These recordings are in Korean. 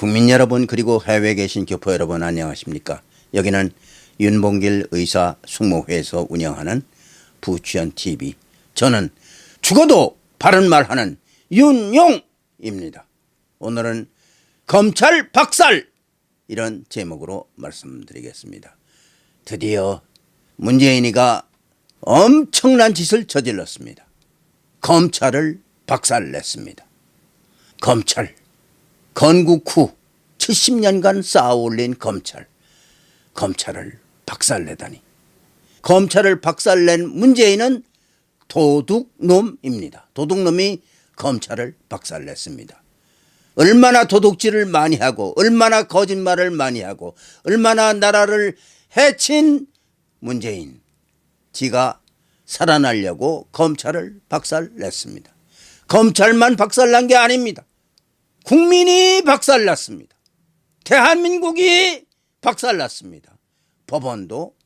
국민 여러분 그리고 해외에 계신 교포 여러분 안녕하십니까? 여기는 윤봉길 의사 숙모회에서 운영하는 부추연 TV. 저는 죽어도 바른 말하는 윤용입니다. 오늘은 검찰 박살 이런 제목으로 말씀드리겠습니다. 드디어 문재인이가 엄청난 짓을 저질렀습니다. 검찰을 박살냈습니다. 검찰 건국 후 70년간 쌓아올린 검찰, 검찰을 박살내다니. 검찰을 박살낸 문재인은 도둑놈입니다. 도둑놈이 검찰을 박살냈습니다. 얼마나 도둑질을 많이 하고, 얼마나 거짓말을 많이 하고, 얼마나 나라를 해친 문재인. 지가 살아나려고 검찰을 박살냈습니다. 검찰만 박살난 게 아닙니다. 국민이 박살났습니다. 대한민국이 박살났습니다. 법원도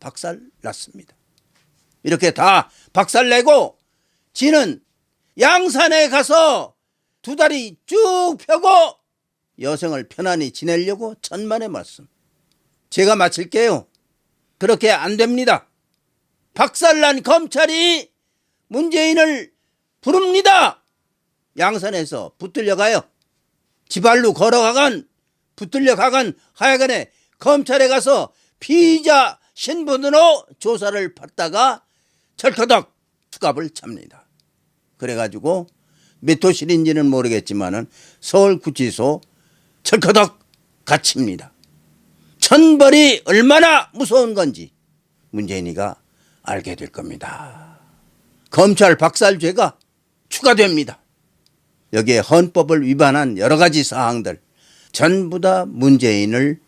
박살났습니다. 이렇게 다 박살내고 지는 양산에 가서 두 다리 쭉 펴고 여성을 편안히 지내려고 천만의 말씀. 제가 마칠게요. 그렇게 안 됩니다. 박살난 검찰이 문재인을 부릅니다. 양산에서 붙들려 가요. 지발로 걸어가건 붙들려 가건 하여간에 검찰에 가서 피의자 신분으로 조사를 받다가 철커덕 수갑을 찹니다. 그래가지고 몇 호실인지는 모르겠지만은 서울구치소 철커덕 갇힙니다. 천벌이 얼마나 무서운 건지 문재인이가 알게 될 겁니다. 검찰 박살죄가 추가됩니다. 여기에 헌법을 위반한 여러 가지 사항들 전부 다 문재인을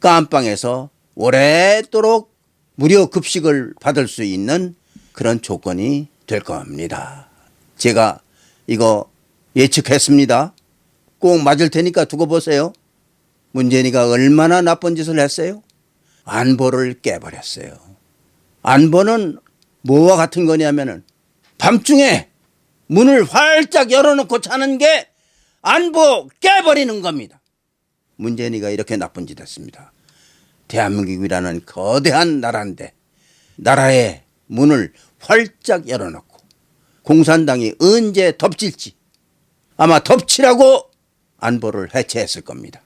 깜빵에서 오랫도록 무료 급식을 받을 수 있는 그런 조건이 될 겁니다. 제가 이거 예측했습니다. 꼭 맞을 테니까 두고 보세요. 문재인이가 얼마나 나쁜 짓을 했어요? 안보를 깨버렸어요. 안보는 뭐와 같은 거냐면은 밤중에 문을 활짝 열어놓고 자는 게 안보 깨버리는 겁니다. 문재인이가 이렇게 나쁜 짓 했습니다. 대한민국이라는 거대한 나라인데 나라의 문을 활짝 열어놓고 공산당이 언제 덮칠지 아마 덮치라고 안보를 해체했을 겁니다.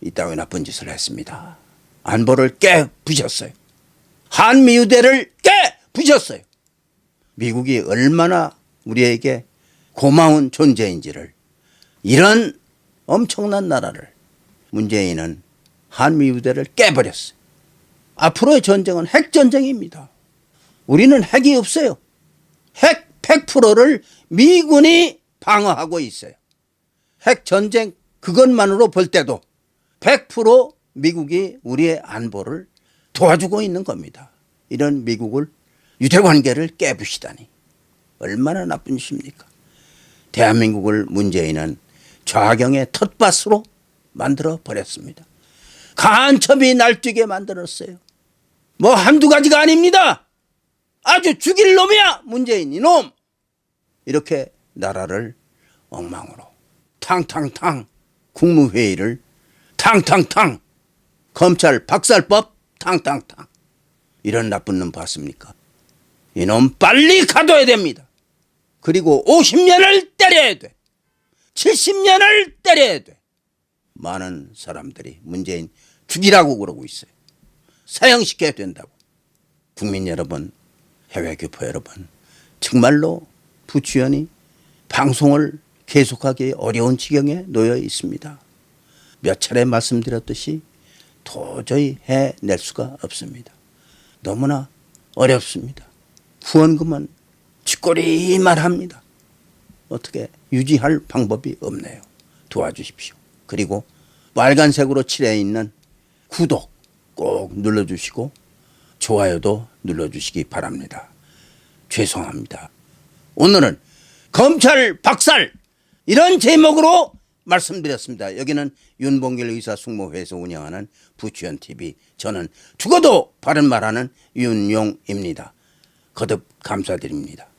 이따위 나쁜 짓을 했습니다. 안보를 깨 부셨어요. 한미유대를 깨 부셨어요. 미국이 얼마나 우리에게 고마운 존재인지를 이런 엄청난 나라를 문재인은 한미유대를 깨버렸어요. 앞으로의 전쟁은 핵 전쟁입니다. 우리는 핵이 없어요. 핵 100%를 미군이 방어하고 있어요. 핵 전쟁 그것만으로 볼 때도 100% 미국이 우리의 안보를 도와주고 있는 겁니다. 이런 미국을 유대 관계를 깨부시다니. 얼마나 나쁜 짓입니까? 대한민국을 문재인은 좌경의 텃밭으로 만들어 버렸습니다. 간첩이 날뛰게 만들었어요. 뭐 한두 가지가 아닙니다. 아주 죽일 놈이야 문재인 이놈. 이렇게 나라를 엉망으로 탕탕탕 국무회의를 탕탕탕 검찰 박살법 탕탕탕 이런 나쁜 놈 봤습니까? 이놈 빨리 가둬야 됩니다. 그리고 50년을 때려야 돼. 70년을 때려야 돼. 많은 사람들이 문재인 죽이라고 그러고 있어요. 사형시켜야 된다고. 국민 여러분, 해외 교포 여러분, 정말로 부추연이 방송을 계속하기 어려운 지경에 놓여 있습니다. 몇 차례 말씀드렸듯이 도저히 해낼 수가 없습니다. 너무나 어렵습니다. 후원금은 쥐꼬리만 합니다. 어떻게 유지할 방법이 없네요. 도와주십시오. 그리고 빨간색으로 칠해 있는 구독 꼭 눌러주시고 좋아요도 눌러주시기 바랍니다. 죄송합니다. 오늘은 검찰 박살 이런 제목으로 말씀드렸습니다. 여기는 윤봉길 의사 숙모회에서 운영하는 부추연 TV. 저는 죽어도 바른 말하는 윤용입니다. 거듭 감사드립니다.